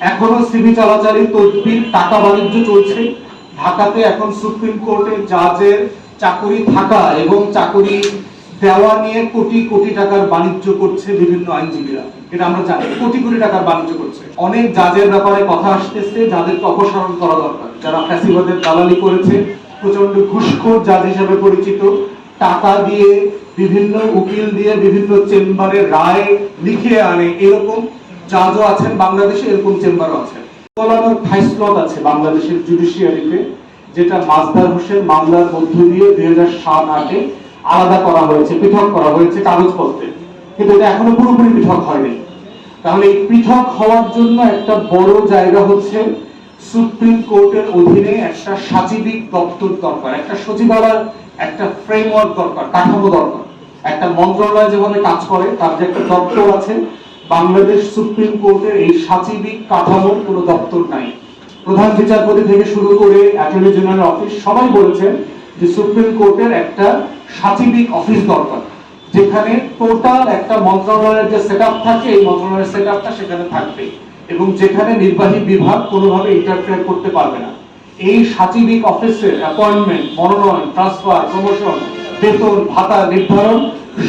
এখনও সিবি চলাচলের তদবির, টাকা বাণিজ্য চলছে। ঢাকাতে এখন সুপ্রিম কোর্টে জাজের চাকরি থাকা এবং চাকরি দেওয়া নিয়ে কোটি কোটি টাকার বাণিজ্য করছে বিভিন্ন আইনজীবীরা। এটা আমরা জানি, কোটি কোটি টাকার বাণিজ্য করছে। অনেক জাজের ব্যাপারে কথা আসতেছে, যাদেরকে অপসারণ করা দরকার। যারা ফ্যাসিবাদের দালালি করেছে প্রচণ্ড ঘুষখোর জাজ হিসেবে পরিচিত। টাকা দিয়ে বিভিন্ন উকিল দিয়ে বিভিন্ন চেম্বারে রায় লিখে আনে, এরকম জাজও আছেন, বাংলাদেশে এরকম চেম্বারও আছেন। ফলানোর ফাইসলত আছে বাংলাদেশের জুডিশিয়ারিতে যেটা মাজদার হোসেন মামলার মধ্য দিয়ে দুই হাজার সাত আটে আলাদা করা হয়েছে, পৃথক করা হয়েছে কাগজপত্রে। কিন্তু এটা এখনও পুরোপুরি পৃথক হয়নি। তাহলে এই পৃথক হওয়ার জন্য একটা বড় জায়গা হচ্ছে সুপ্রিম কোর্টের অধীনে একটা সাচিবিক দপ্তর দরকার, একটা সচিবালয়, একটা ফ্রেমওয়ার্ক দরকার, কাঠামো দরকার। একটা মন্ত্রণালয় যেভাবে কাজ করে, তার যে একটা দপ্তর আছে বাংলাদেশ সুপ্রিম কোর্টের এই সাচিবিক কাঠামোর কোনো দপ্তর নাই। প্রধান বিচারপতি থেকে শুরু করে অ্যাটর্নি জেনারেল অফিস সবাই বলেছেন যে সুপ্রিম কোর্টের একটা সাচিবিক অফিস দরকার, যেখানে টোটাল একটা মন্ত্রণালয়ের যে সেট থাকে, এই মন্ত্রণালয়ের সেট সেখানে থাকবে এবং যেখানে নির্বাহী বিভাগ কোনোভাবে ইন্টারফেয়ার করতে পারবে না। এই সাচিবিক অফিসের অ্যাপয়েন্টমেন্ট মনোনয়ন ট্রান্সফার প্রমোশন বেতন, ভাতা নির্ধারণ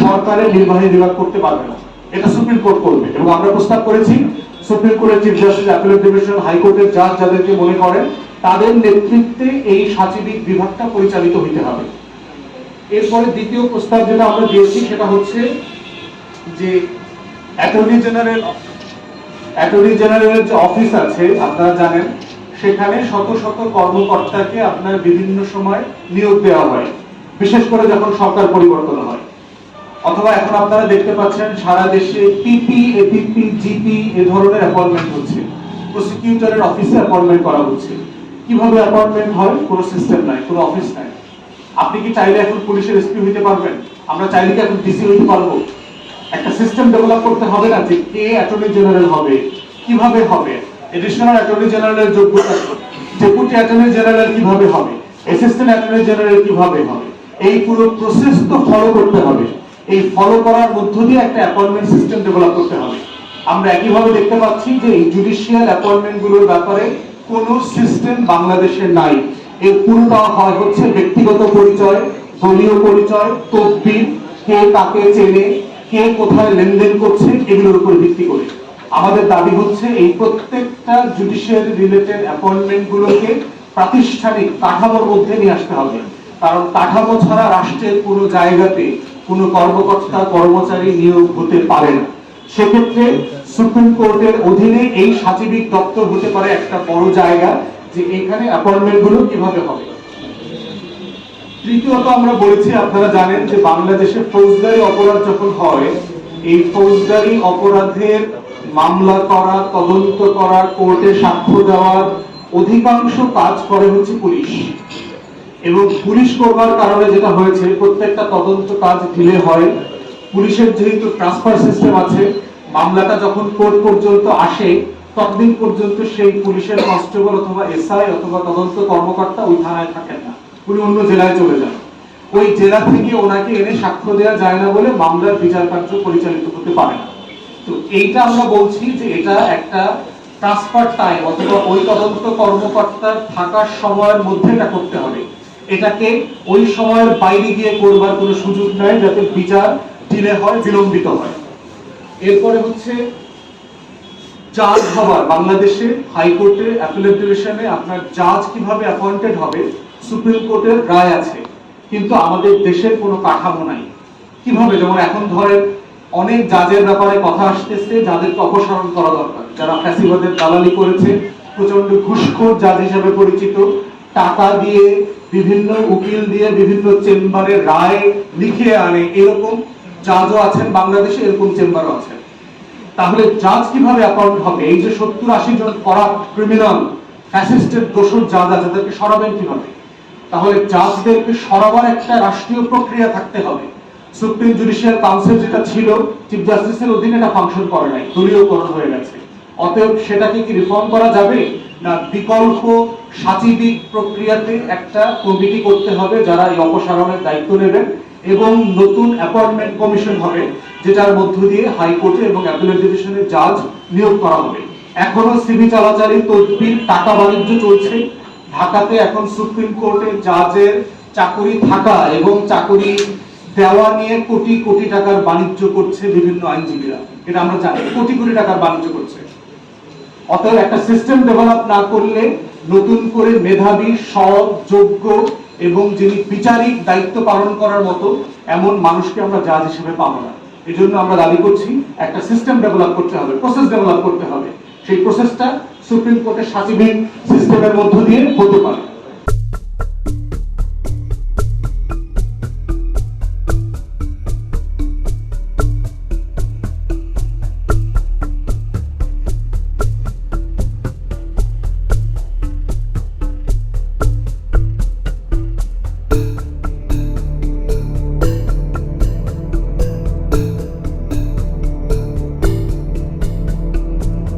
সরকারের নির্বাহী বিভাগ করতে পারবে না। এটা সুপ্রিম কোর্ট করবে এবং আমরা প্রস্তাব করেছি, সুপ্রিম কোর্টের চিফ জাস্টিস অ্যাপিলেট ডিভিশন হাইকোর্টের জাজ যাদেরকে মনে করেন, তাদের নেতৃত্বে এই সাচিবিক বিভাগটা পরিচালিত হইতে হবে। এরপরে দ্বিতীয় প্রস্তাব যেটা আমরা দিয়েছি, সেটা হচ্ছে যে অ্যাটর্নি জেনারেল, অ্যাটর্নি জেনারেলের যে অফিস আছে, আপনারা জানেন, সেখানে শত শত কর্মকর্তাকে আপনার বিভিন্ন সময় নিয়োগ দেওয়া হয়, বিশেষ করে যখন সরকার পরিবর্তন হয়। অথবা এখন আপনারা দেখতে পাচ্ছেন সারা দেশে পিপি এপিপি জিপি এ ধরনের অ্যাপয়েন্টমেন্ট হচ্ছে। প্রসিকিউটরের অফিসে অ্যাপয়েন্টমেন্ট করা হচ্ছে। কীভাবে অ্যাপয়েন্টমেন্ট হয়? কোনো সিস্টেম নাই, কোনো অফিস নাই। আপনি কি চাইলে এখন পুলিশের এসপি হইতে পারবেন? আমরা চাইলে কি এখন ডিসি হইতে পারব? একটা সিস্টেম ডেভেলপ করতে হবে না যে কে অ্যাটর্নি জেনারেল হবে, কীভাবে হবে? এডিশনাল অ্যাটর্নি জেনারেলের যোগ্যতা ডেপুটি অ্যাটর্নি জেনারেল কীভাবে হবে? অ্যাসিস্ট্যান্ট অ্যাটর্নি জেনারেল কীভাবে হবে? এই পুরো প্রসেস তো ফলো করতে হবে। এই ফলো করার মধ্য দিয়ে একটা অ্যাপয়েন্টমেন্ট সিস্টেম ডেভেলপ করতে হবে। আমরা একইভাবে দেখতে পাচ্ছি যে এই জুডিশিয়াল অ্যাপয়েন্টমেন্টগুলোর ব্যাপারে কোনো সিস্টেম বাংলাদেশে নাই। এর পুরোটা হয় হচ্ছে ব্যক্তিগত পরিচয়, দলীয় পরিচয় তদবির কে কাকে চেনে, কে কোথায় লেনদেন করছে, এগুলোর উপর ভিত্তি করে। আমাদের দাবি হচ্ছে এই প্রত্যেকটা জুডিশিয়ারি রিলেটেড অ্যাপয়েন্টমেন্ট গুলোকে প্রাতিষ্ঠানিক কাঠামোর মধ্যে নিয়ে আসতে হবে। কারণ কাঠামো ছাড়া রাষ্ট্রের কোনো জায়গাতে কোনো কর্মকর্তা, কর্মচারী নিয়োগ হতে পারে না। সেক্ষেত্রে সুপ্রিম কোর্টের অধীনে এই সাচিবিক দপ্তর হতে পারে একটা বড় জায়গা যে এখানে অ্যাপয়েন্টমেন্টগুলো কীভাবে হবে। তৃতীয়ত আমরা বলেছি, আপনারা জানেন যে বাংলাদেশে ফৌজদারি অপরাধ যখন হয়, এই ফৌজদারি অপরাধের মামলা করা, তদন্ত করা, কোর্টে সাক্ষ্য দেওয়ার অধিকাংশ কাজ করে হচ্ছে পুলিশ। এবং পুলিশ করবার কারণে যেটা হয়েছে, প্রত্যেকটা তদন্ত কাজ ডিলে হয়। পুলিশের যেহেতু ট্রান্সফার সিস্টেম আছে, মামলাটা যখন কোর্ট পর্যন্ত আসে, ততদিন পর্যন্ত সেই পুলিশের কনস্টেবল অথবা এসআই অথবা তদন্ত কর্মকর্তা ওই থানায় থাকেন না। উনি অন্য জেলায় চলে যান। ওই জেলা থেকে ওনাকে এনে সাক্ষ্য দেওয়া যায় না বলে মামলার বিচার কার্য পরিচালিত হতে পারে না। তো এইটা আমরা বলছি যে এটা একটা ট্রান্সফার টাইম অথবা ওই তদন্ত কর্মকর্তার থাকার সময়ের মধ্যে এটা করতে হবে। এটাকে ওই সময়ের বাইরে গিয়ে করবার কোনো সুযোগ নাই যাতে বিচার ডিলে হয়, বিলম্বিত হয়। এরপরে হচ্ছে জাজ হবার। বাংলাদেশে হাইকোর্টে অ্যাপিলেট ডিভিশনে আপনার জাজ কীভাবে অ্যাপয়েন্টেড হবে, সুপ্রিম কোর্টের রায় আছে। কিন্তু আমাদের দেশের কোনো কাঠামো নাই। কীভাবে? যেমন এখন ধরেন, অনেক জাজের ব্যাপারে কথা আসতেছে, যাদেরকে অপসারণ করা দরকার। যারা ফ্যাসিবাদের দালালি করেছে প্রচণ্ড ঘুষখোর জাজ হিসেবে পরিচিত। টাকা দিয়ে, বিভিন্ন উকিল দিয়ে, বিভিন্ন চেম্বারে রায় লিখে আনে। এরকম জাজও আছেন, বাংলাদেশে এরকম চেম্বারও আছেন। তাহলে জাজ কীভাবে অ্যাপয়েন্ট হবে? এই যে সত্তর আশি জন করাপ্ট ক্রিমিনাল ফ্যাসিস্টের দোষর জাজ আছে, তাদেরকে সরাবেন কীভাবে? তাহলে জাজদেরকে সরাবার একটা রাষ্ট্রীয় প্রক্রিয়া থাকতে হবে। সুপ্রিম জুডিশিয়াল কাউন্সিল যেটা ছিল, চিফ জাস্টিসের অধীনে এটা ফাংশন করে নাই, দলীয়করণ হয়ে গেছে। অতএব সেটাকে কি রিফর্ম করা যাবে? না, বিকল্প সাচিবিক প্রক্রিয়াতে একটা কমিটি করতে হবে যারা এই অপসারণের দায়িত্ব নেবেন এবং নতুন অ্যাপয়েন্টমেন্ট কমিশন হবে, যেটার মধ্য দিয়ে হাইকোর্টে এবং অ্যাপিলেট ডিভিশনের জাজ নিয়োগ করা হবে। এখনও সিভি চলাচলের তদবির, টাকা বাণিজ্য চলছে। ঢাকাতে এখন সুপ্রিম কোর্টে জাজের চাকরি থাকা এবং চাকরি দেওয়া নিয়ে কোটি কোটি টাকার বাণিজ্য করছে বিভিন্ন আইনজীবীরা। এটা আমরা জানি, কোটি কোটি টাকার বাণিজ্য করছে। অতএব একটা সিস্টেম ডেভেলপ না করলে নতুন করে মেধাবী, সৎ, যোগ্য এবং যিনি বিচারিক দায়িত্ব পালন করার মতো এমন মানুষকে আমরা জাজ হিসেবে পাবো না। এই জন্য আমরা দাবি করছি, একটা সিস্টেম ডেভেলপ করতে হবে প্রসেস ডেভেলপ করতে হবে। সেই প্রসেসটা সুপ্রিম কোর্টের সাথে সিস্টেমের মধ্য দিয়ে হতে পারে।